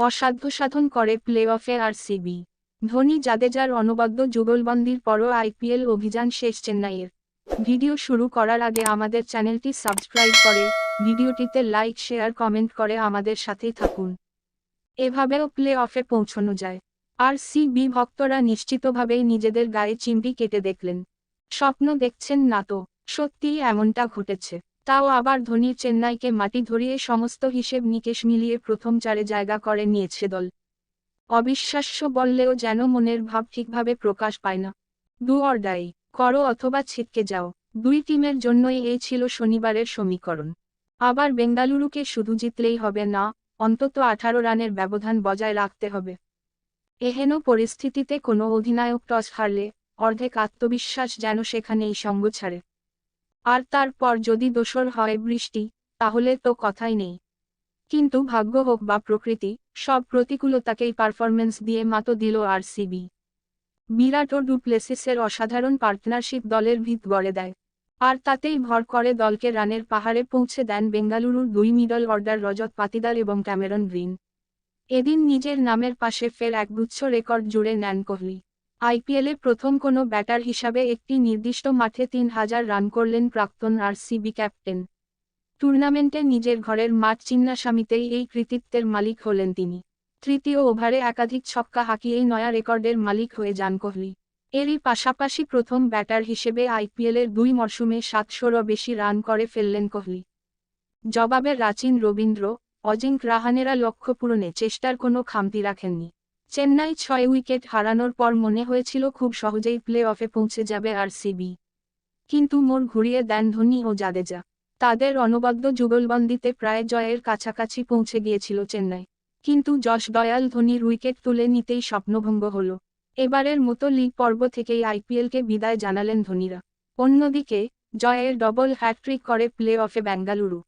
অসাধ্য সাধন করে প্লে অফে আরসিবি। ধোনি জাদেজার অনবদ্য যুগলবন্দির পরও আইপিএল অভিযান শেষ চেন্নাইয়ের। ভিডিও শুরু করার আগে আমাদের চ্যানেলটি সাবস্ক্রাইব করে, ভিডিওটিতে লাইক, শেয়ার, কমেন্ট করে আমাদের সাথেই থাকুন। এভাবেও প্লে অফে পৌঁছানো যায়। আর সিবি ভক্তরা নিশ্চিতভাবেই নিজেদের গায়ে চিমটি কেটে দেখলেন। স্বপ্ন দেখছেন না তো, সত্যিই এমনটা ঘটেছে। তাও আবার ধোনির চেন্নাইকে মাটি ধরিয়ে সমস্ত হিসেব নিকেশ মিলিয়ে প্রথম চারে জায়গা করে নিয়েছে দল। অবিশ্বাস্য বললেও যেন মনের ভাব ঠিকভাবে প্রকাশ পায় না। ডু অর ডাই করো অথবা ছিটকে যাও, দুই টিমের জন্যই এই ছিল শনিবারের সমীকরণ। আবার বেঙ্গালুরুকে শুধু জিতলেই হবে না, অন্তত আঠারো রানের ব্যবধান বজায় রাখতে হবে। এহেন পরিস্থিতিতে কোনো অধিনায়ক টস হারলে অর্ধেক আত্মবিশ্বাস যেন সেখানেই সঙ্গ ছাড়ে। আর তারপর যদি দোসর হয় বৃষ্টি, তাহলে তো কথাই নেই। কিন্তু ভাগ্য হোক বা প্রকৃতি, সব প্রতিকূলতাকেই পারফরমেন্স দিয়ে মাতো দিল আর সিবি বিরাট ও ডুপ্লেসিসের অসাধারণ পার্টনারশিপ দলের ভিত গড়ে দেয়। আর তাতেই ভর করে দলকে রানের পাহাড়ে পৌঁছে দেন বেঙ্গালুরুর দুই মিডল অর্ডার রজত পাতিদার এবং ক্যামেরন গ্রিন। এদিন নিজের নামের পাশে ফের একগুচ্ছ রেকর্ড জুড়ে নেন কোহলি। আইপিএলে প্রথম কোনো ব্যাটার হিসাবে একটি নির্দিষ্ট মাঠে তিন হাজার রান করলেন প্রাক্তন আর সিবি ক্যাপ্টেন। টুর্নামেন্টে নিজের ঘরের মাঠ চিন্নাস্বামীতেই এই কৃতিত্বের মালিক হলেন তিনি। তৃতীয় ওভারে একাধিক ছক্কা হাঁকিয়েই নয়া রেকর্ডের মালিক হয়ে যান কোহলি। এরই পাশাপাশি প্রথম ব্যাটার হিসেবে আইপিএলের দুই মরশুমে সাতশোরও বেশি রান করে ফেললেন কোহলি। জবাবে রাচিন রবীন্দ্র, অজিঙ্ক রাহানেরা লক্ষ্য পূরণে চেষ্টার কোনো খামতি রাখেননি। চেন্নাই ছয় উইকেট হারানোর পর মনে হয়েছিল খুব সহজেই প্লে অফে পৌঁছে যাবে আর সিবি কিন্তু মোর ঘুরিয়ে দেন ধোনি ও জাদেজা। তাদের অনবদ্য যুগলবন্দিতে প্রায় জয়ের কাছাকাছি পৌঁছে গিয়েছিল চেন্নাই। কিন্তু যশ দয়াল ধোনির উইকেট তুলে নিতেই স্বপ্নভঙ্গ হল। এবারের মতো লিগ পর্ব থেকেই আইপিএলকে বিদায় জানালেন ধোনিরা। অন্যদিকে, জয়ের ডবল হ্যাট্রিক করে প্লে অফে বেঙ্গালুরু।